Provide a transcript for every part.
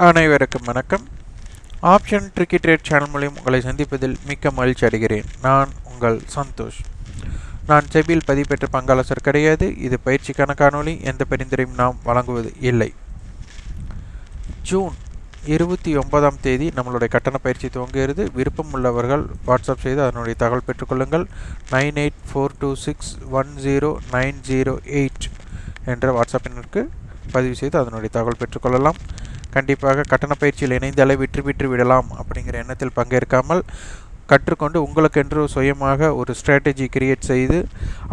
அனைவருக்கும் வணக்கம். Option tricky trade channel மூலியம் உங்களை சந்திப்பதில் மிக்க மகிழ்ச்சி அடைகிறேன். நான் உங்கள் சந்தோஷ். நான் செபியில் பதிவு பெற்ற பங்காளசர் கிடையாது. இது பயிற்சிக்கான காணொளி. எந்த பரிந்துரையும் நாம் வழங்குவது இல்லை. ஜூன் இருபத்தி ஒன்பதாம் தேதி நம்மளுடைய கட்டண பயிற்சி துவங்குகிறது. விருப்பம் உள்ளவர்கள் வாட்ஸ்அப் செய்து அதனுடைய தகவல் பெற்றுக்கொள்ளுங்கள். Nine eight four two six one zero nine zero eight என்ற வாட்ஸ்அப் எண்ணிற்கு பதிவு செய்து அதனுடைய தகவல் பெற்றுக்கொள்ளலாம். கண்டிப்பாக கட்டண பயிற்சியில் இணைந்தாலே வெற்றி பெற்று விடலாம் அப்படிங்கிற எண்ணத்தில் பங்கேற்காமல் கற்றுக்கொண்டு உங்களுக்கென்று சுயமாக ஒரு ஸ்ட்ராட்டஜி கிரியேட் செய்து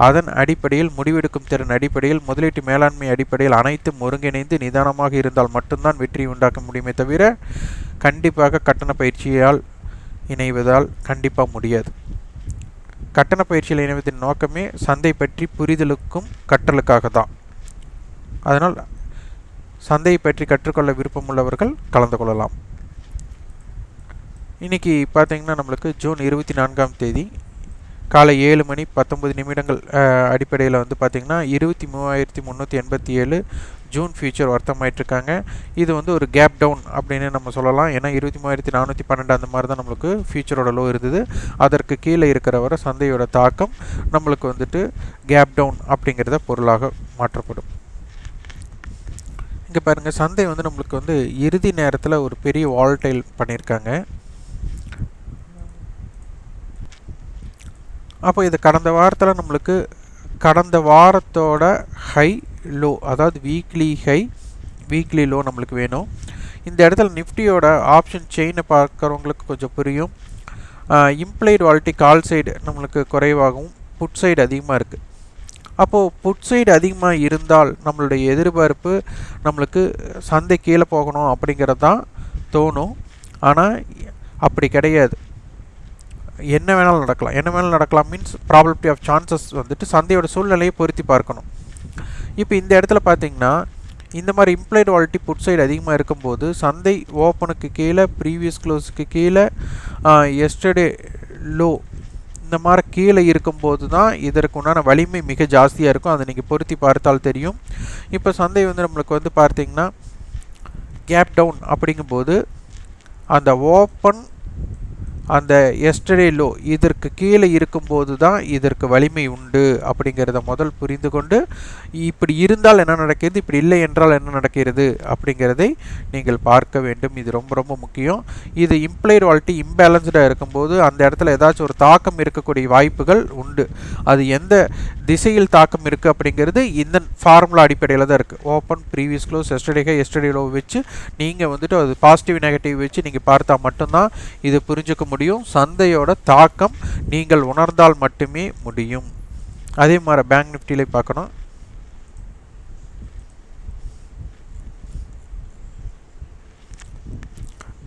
அதன் அடிப்படையில் முடிவெடுக்கும் திறன் அடிப்படையில் முதலீட்டு மேலாண்மை அடிப்படையில் அனைத்தும் ஒருங்கிணைந்து நிதானமாக இருந்தால் மட்டும்தான் வெற்றி உண்டாக்க முடியுமே தவிர கண்டிப்பாக கட்டண பயிற்சியால் இணைவதால் கண்டிப்பாக முடியாது. கட்டண பயிற்சியில் இணைவதின் நோக்கமே சந்தை பற்றி புரிதலுக்கும் கற்றலுக்காக தான். அதனால் சந்தையை பற்றி கற்றுக்கொள்ள விருப்பமுள்ளவர்கள் கலந்து கொள்ளலாம். இன்றைக்கி பார்த்தீங்கன்னா நம்மளுக்கு ஜூன் இருபத்தி நான்காம் தேதி காலை ஏழு மணி பத்தொம்பது நிமிடங்கள் அடிப்படையில் வந்து பார்த்திங்கன்னா இருபத்தி மூவாயிரத்தி முந்நூற்றி எண்பத்தி ஏழு ஜூன் ஃபியூச்சர் வர்த்தமாயிட்ருக்காங்க இது வந்து ஒரு கேப் டவுன் அப்படின்னு நம்ம சொல்லலாம். ஏன்னா இருபத்தி மூவாயிரத்தி நானூற்றி பன்னெண்டு அந்த மாதிரி தான் நம்மளுக்கு ஃபியூச்சரோட லோ இருந்தது. அதற்கு கீழே இருக்கிற வர சந்தையோட தாக்கம் நம்மளுக்கு வந்துட்டு கேப் டவுன் அப்படிங்கிறத பொருளாக மாற்றப்படும். இங்கே பாருங்கள் சந்தை வந்து நம்மளுக்கு வந்து இறுதி நேரத்தில் ஒரு பெரிய வால்டைல் பண்ணியிருக்காங்க அப்போ இது கடந்த வாரத்தில் நம்மளுக்கு கடந்த வாரத்தோட ஹை லோ அதாவது வீக்லி ஹை வீக்லி லோ நம்மளுக்கு வேணும். இந்த இடத்துல நிஃப்டியோட ஆப்ஷன் செயினை பார்க்குறவங்களுக்கு கொஞ்சம் புரியும். இம்ப்ளைடு வாலிட்டி கால் சைடு நம்மளுக்கு குறைவாகவும் புட் சைடு அதிகமாக இருக்குது அப்போது புட் சைடு அதிகமாக இருந்தால் நம்மளுடைய எதிர்பார்ப்பு நம்மளுக்கு சந்தை கீழே போகணும் அப்படிங்கிறது தான் தோணும். ஆனால் அப்படி கிடையாது. என்ன வேணாலும் நடக்கலாம். என்ன வேணாலும் நடக்கலாம் மீன்ஸ் ப்ராபபிலிட்டி ஆஃப் சான்சஸ் வந்துட்டு சந்தையோட சூழ்நிலையை பொருத்தி பார்க்கணும். இப்போ இந்த இடத்துல பார்த்தீங்கன்னா இந்த மாதிரி இம்ப்ளைடு வாலிட்டி புட் சைடு அதிகமாக இருக்கும்போது சந்தை ஓப்பனுக்கு கீழே ப்ரீவியஸ் க்ளோஸுக்கு கீழே எஸ்டர்டே லோ இந்த மாதிரி கீழே இருக்கும்போது தான் இதற்கு உண்டான வலிமை மிக ஜாஸ்தியாக இருக்கும். அதை நீங்கள் பொருத்தி பார்த்தால் தெரியும். இப்போ சந்தை வந்து நம்மளுக்கு வந்து பார்த்திங்கன்னா கேப் டவுன் அப்படிங்கும்போது அந்த ஓப்பன் அந்த எஸ்டர்டே லோ இதற்கு கீழே இருக்கும்போது தான் இதற்கு வலிமை உண்டு அப்படிங்கிறத முதல் புரிந்து கொண்டு இப்படி இருந்தால் என்ன நடக்கிறது இப்படி இல்லை என்றால் என்ன நடக்கிறது அப்படிங்கிறதை நீங்கள் பார்க்க வேண்டும். இது ரொம்ப ரொம்ப முக்கியம். இது இம்ப்ளைடு வாலிட்டி இம்பேலன்ஸ்டாக இருக்கும்போது அந்த இடத்துல ஏதாச்சும் ஒரு தாக்கம் இருக்கக்கூடிய வாய்ப்புகள் உண்டு. அது எந்த திசையில் தாக்கம் இருக்குது அப்படிங்கிறது இந்த ஃபார்முலா அடிப்படையில் தான் இருக்குது open previous close yesterday yesterday low வச்சு நீங்கள் வந்துட்டு அது பாசிட்டிவ் நெகட்டிவ் வச்சு நீங்கள் பார்த்தா மட்டும்தான் இது புரிஞ்சுக்க முடியும். முடியும். சந்தையோட தாக்கம் நீங்கள் உணர்ந்தால் மட்டுமே முடியும். அதே மாதிரி பேங்க் நிஃப்டியில பார்க்கணும்.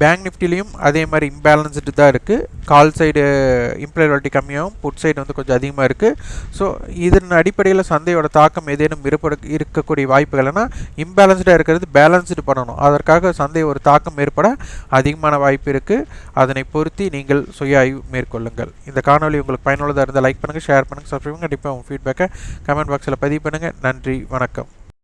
பேங்க் நிஃப்டிலையும் அதே மாதிரி இம்பேலன்ஸ்டு தான் இருக்குது கால் சைடு இம்ப்ளாய்வாலிட்டி கம்மியாகவும் புட் சைடு வந்து கொஞ்சம் அதிகமாக இருக்குது ஸோ இதன் அடிப்படையில் சந்தையோட தாக்கம் ஏதேனும் இருப்பட இருக்கக்கூடிய வாய்ப்புகள்னா இம்பேலன்ஸ்டாக இருக்கிறது பேலன்ஸ்டு பண்ணணும். அதற்காக சந்தை ஒரு தாக்கம் ஏற்பட அதிகமான வாய்ப்பு இருக்குது அதனை பொருத்தி நீங்கள் சுய ஆய்வு மேற்கொள்ளுங்கள். இந்த காணொலி உங்களுக்கு பயனுள்ளதாக இருந்தால் லைக் பண்ணுங்கள் ஷேர் பண்ணுங்கள் சப்ஸ்கிரைப் கண்டிப்பாக உங்கள் ஃபீட்பேக்கை கமெண்ட் பாக்ஸில் பதிவு பண்ணுங்கள் நன்றி வணக்கம்.